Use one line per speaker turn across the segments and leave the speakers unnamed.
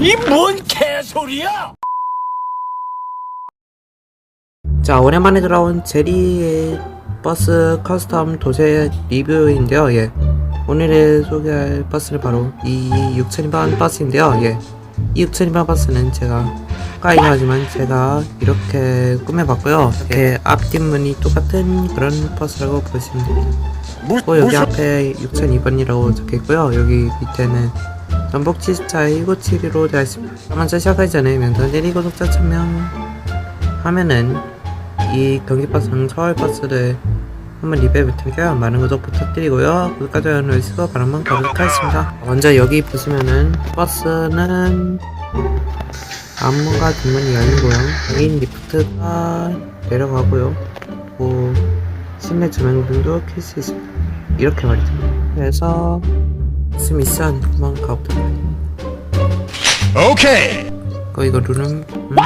이 뭔 개소리야!
자 오랜만에 돌아온 제리의 버스 커스텀 도세 리뷰인데요. 예. 오늘의 소개할 버스는 바로 이 6002번 버스인데요. 예 이 6002번 버스는 제가 까이긴 하지만 제가 이렇게 꾸며봤고요. 이렇게 앞뒷문이 똑같은 그런 버스라고 보시면 됩니다. 그리고 여기 앞에 6002번이라고 적혀있고요. 여기 밑에는 전북 74 1972로 되어 있습니다. 먼저 시작하기 전에 면선 대리 구독자 천명 하면은 이 경기버스랑 서울버스를 한번 리뷰해 볼 테니까요. 많은 구독 부탁드리고요. 구독과 좋아요 눌러주시고 바로 한번 가보도록 하겠습니다. 먼저 여기 보시면은 버스는 앞문과 뒷문이 열리고요 메인 리프트가 내려가고요. 그리고 실내 조명등도 켤 수 있습니다. 이렇게 말이죠 그래서 한번 가보도록 하겠습니다
오케이!
어, 이거 룰은 음?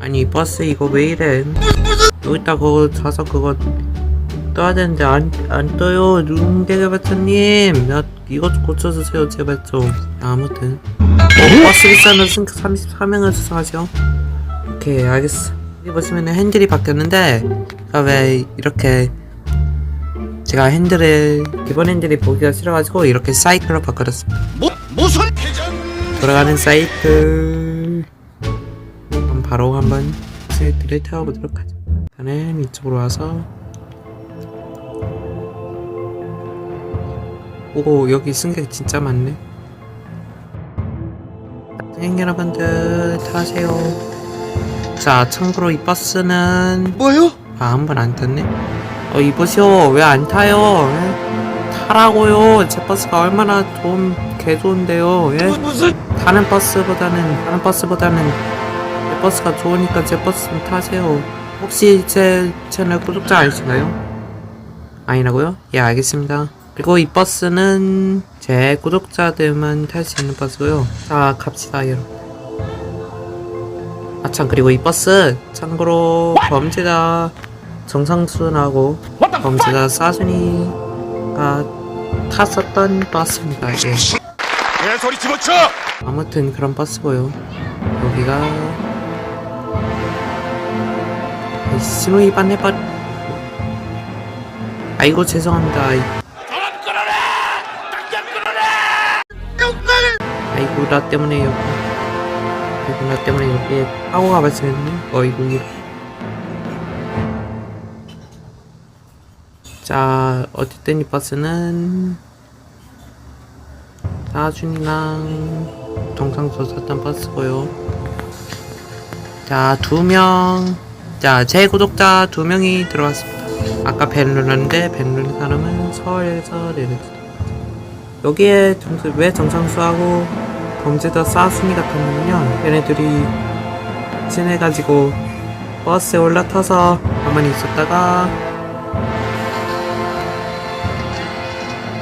아니 버스 이거 왜 이래? 여기다 그거 자서 그거 떠야 되는데 안, 안 떠요. 룸개개발자님. 나 이것 좀 고쳐주세요 제발 좀. 아무튼. 버스 비싸면 승 34명을 수상하죠. 오케이 알겠어 여기 보시면은 핸들이 바뀌었는데 아, 왜 이렇게 제가 핸들을 기본 핸들이 보기가 싫어가지고 이렇게 사이클로 바꿔놨습니다.
뭐, 무슨?
돌아가는 사이클. 그럼 바로 한번 사이클을 태워보도록 하죠. 일단은 이쪽으로 와서. 오 여기 승객 진짜 많네. 승객 여러분들 타세요 자 참고로 이 버스는
뭐요?
아, 한 번 안 탔네? 어, 이보시오. 왜 안 타요? 예? 타라고요. 제 버스가 얼마나 좀 개 좋은데요. 예?
무슨?
다른 버스보다는, 다른 버스보다는 제 버스가 좋으니까 제 버스 좀 타세요. 혹시 제 채널 구독자 아니신가요? 아니라고요? 예, 알겠습니다. 그리고 이 버스는 제 구독자들만 탈 수 있는 버스고요. 자, 갑시다, 여러분. 아, 참, 그리고 이 버스, 참고로 범죄자 정상순하고 범죄자 사순이가 탔었던 버스입니다. 예.
개소리 집어쳐!
아무튼 그런 버스고요. 여기가 신호 위반 해버. 아이고 죄송합니다. 아이고 나 때문에 여기. 나 때문에 여기에 사고가 발생했네. 어이구. 이렇게. 자 어쨌든 이 버스는 사준이랑 정상수 탔던 버스고요. 자, 두 명. 자, 제 구독자 두 명이 들어왔습니다. 아까 벤 눌렀는데, 벤 누른 사람은 서울에서 내렸습니다. 여기에 정수, 왜 정상수하고 범죄자 싸순이가 탔냐면요. 얘네들이 친해가지고 버스에 올라타서 가만히 있었다가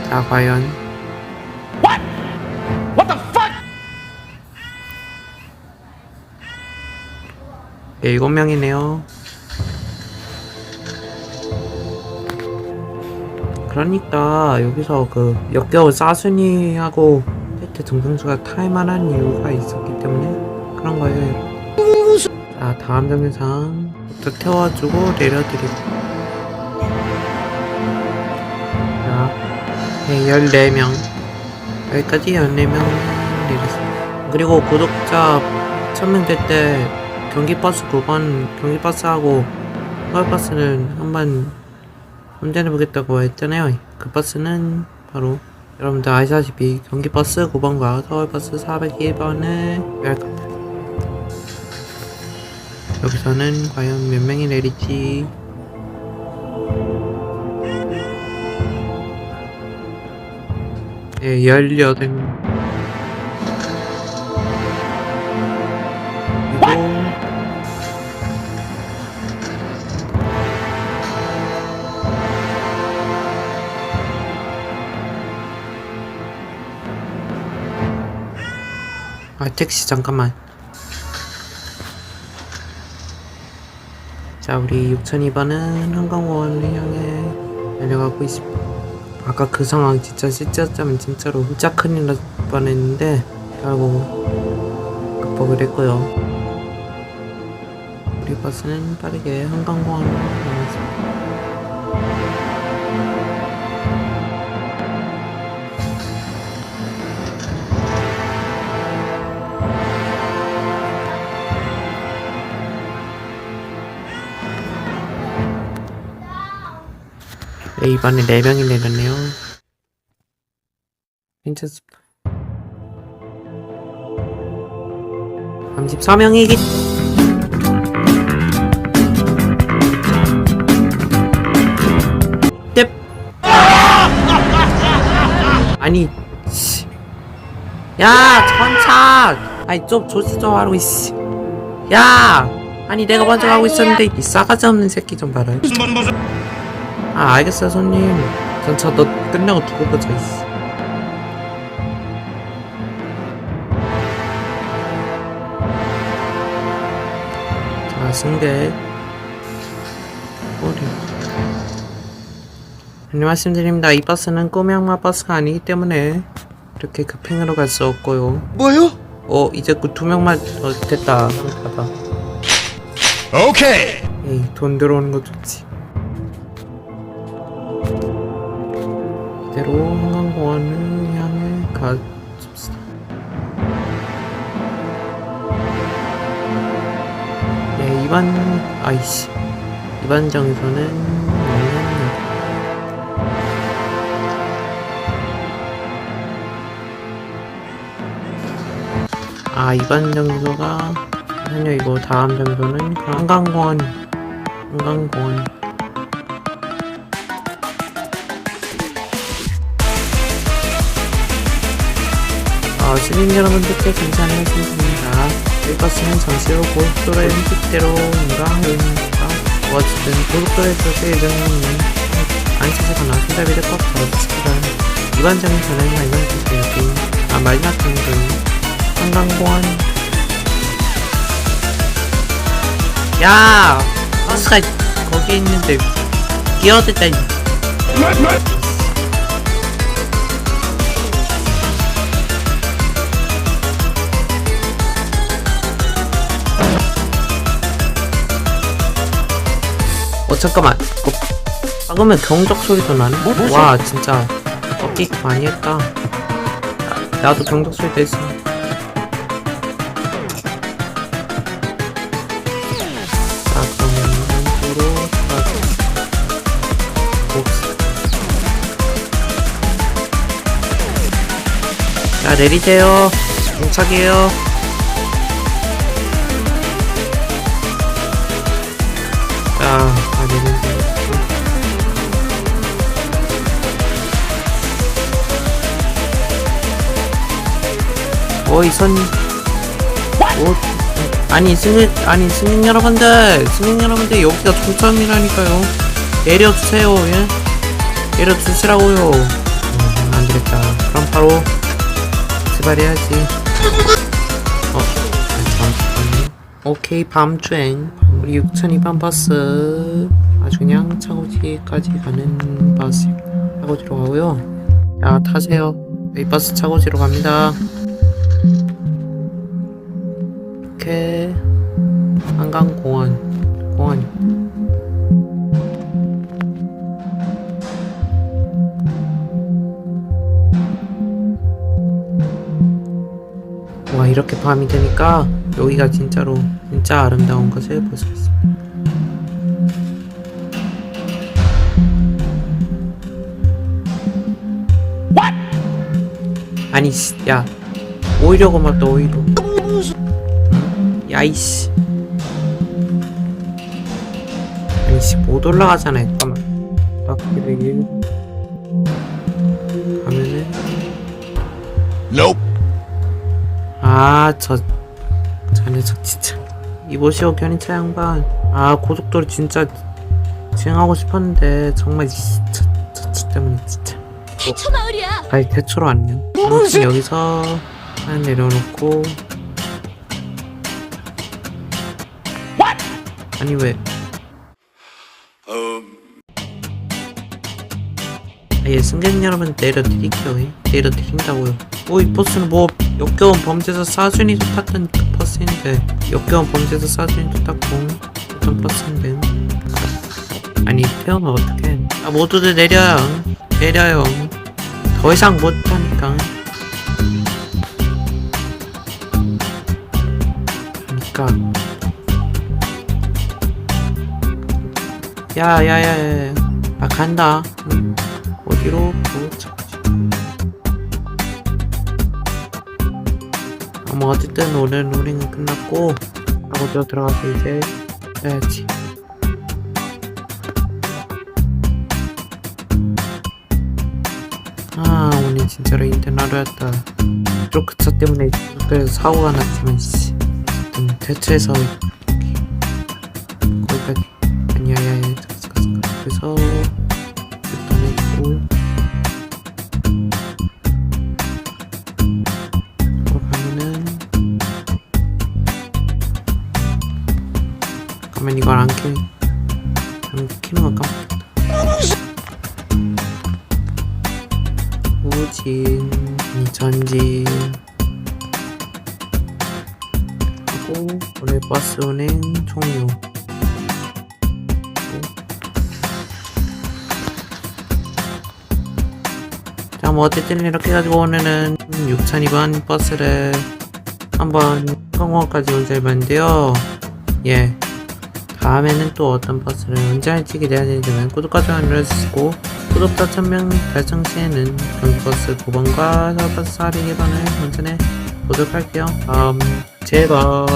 자, 과연
What the fuck?
네, 일곱 명이네요. 그러니까 여기서 그 역겨운 싸순이하고 테트 정상수가 탈만한 이유가 있었기 때문에 그런 거예요. 자 다음 정류장부터 태워주고 내려드리고 자 네, 14명 여기까지 14명 내렸습니다. 그리고 구독자 1000명 될 때 경기버스 9번 경기버스하고 서울버스는 한번 운전해보겠다고 했잖아요. 그 버스는 바로 여러분들 아시다시피 경기버스 9번과 서울버스 401번을 예할 겁니다. 여기서는 과연 몇 명이 내릴지 네, 18명 아 택시 잠깐만. 자 우리 6002번은 한강공원을 향해 달려가고 있습니다. 아까 그 상황 진짜 실제였다면 진짜로 진짜 큰일 날 뻔했는데 결국 극복을 했고요. 우리 버스는 빠르게 한강공원으로 네, 이번에 4명이 내렸네요. 괜찮습니다. 34명이기 넵 아니 씨. 야 천차 아니 좀 조시 좀 하라고 이씨 야 아니 내가 먼저 가고 있었는데 이 싸가지 없는 새끼 좀 봐라 아 알겠어요 손님. 전차 너 끝나고 두고 보자 이씨 자 승객. 꼬리. 네, 말씀드립니다. 이 버스는 꼬명마 버스가 아니기 때문에 이렇게 급행으로 갈 수 없고요.
뭐요?
어 이제 그 두 명만 어, 됐다. 받아
오케이.
에이 돈 들어오는 거 좋지 이대로 한강공원을 향해 가줍시다. 네 이번 아이씨. 정선은 영남역 아 이번 정소가 아니요 이거 다음 정소는 그 한강공원. 한강공원 시민 여러분들께 감사하는 말씀드립니다. 이 버스는 잠시 후 고속도로의 흔적대로 인가합니다. 어쨌든 고속도로에서 예정은 안차서거나 손잡이를 꽉 잡아주시기가 이반적인 전환이 발생되실 여기 아 마지막 정도는 한강공원. 야! 버스가 거기 있는데 끼어들다 어 잠깐만. 어, 방금은 경적 소리도 나네? 와 진짜. 꺾기 많이 했다. 나- 나도 경적 소리 냈어. 자 그러면 봅시다 자 내리세요. 동착이에요 어이 선, 오, 아니 승객, 아니 승객 여러분들, 승객 여러분들 여기가 종점이라니까요. 내려주세요, 예? 내려주시라고요. 음, 안 되겠다. 그럼 바로 출발해야지. 어, 잠깐만요. 오케이 밤주행 우리 6002번 버스 아주 그냥 차고지까지 가는 버스 차고지로 가고요 자 타세요 이 버스 차고지로 갑니다 한강공원 공원 와 이렇게 밤이 되니까 여기가 진짜로 진짜 아름다운 것을 볼 수 있습니다. 아니 씨, 야 오히려 고맙다 오히려. 응? 야이씨. 아니 씨못 올라가잖아 잠깐만. 바퀴를 일 하면은
Nope.
아, 저, 저 녀석 진짜. 이보시오, 견인차 양반. 아, 고속도로 진짜 주행하고 싶었는데, 정말, 이, 저, 저, 저 때문에 진짜.
대초 마을이야.
아이, 대초로 안녕. 아무튼 여기서 하나 내려놓고. 아니, 왜. 예, 승객 여러분 내려드릴게요. 예. 내려드린다고요. 뭐, 이 버스는 뭐, 역겨운 범죄자 사준이도 탔던 그 버스인데, 역겨운 범죄자 사준이도 탔고, 어떤 버스인데. 아니, 태우면 어떡해. 아, 모두들 내려요. 내려요. 더 이상 못하니까. 그니까. 야, 야, 야, 야, 야. 아, 간다. 응. 어디로 도착하지? 아, 뭐, 어쨌든 오늘 우리는 끝났고, 하고 들어가서 이제 해야지. 아, 오늘 진짜로 힘든 하루였다. 트로크차 때문에 그래서 사고가 났지만, 씨. 어쨌든 대체해서, 거기까지. 아니야, 야, 야. 그래서, 이걸 안 켜, 안 키는 거 깜빡했다. 우진, 이 전진. 하고, 오늘 버스 운행 종료. 자, 뭐 어쨌든 이렇게 가지고 오늘은 6002번 버스를 한번 성공까지 운전해봤는데요. 예. 다음에는 또 어떤 버스를 운전할지 기대해야 되지만 구독과 좋아요 눌러주시고 구독자 1000명 달성 시에는 경기버스 9번과 서버스 402번을 운전해 보도록 할게요. 다음 제발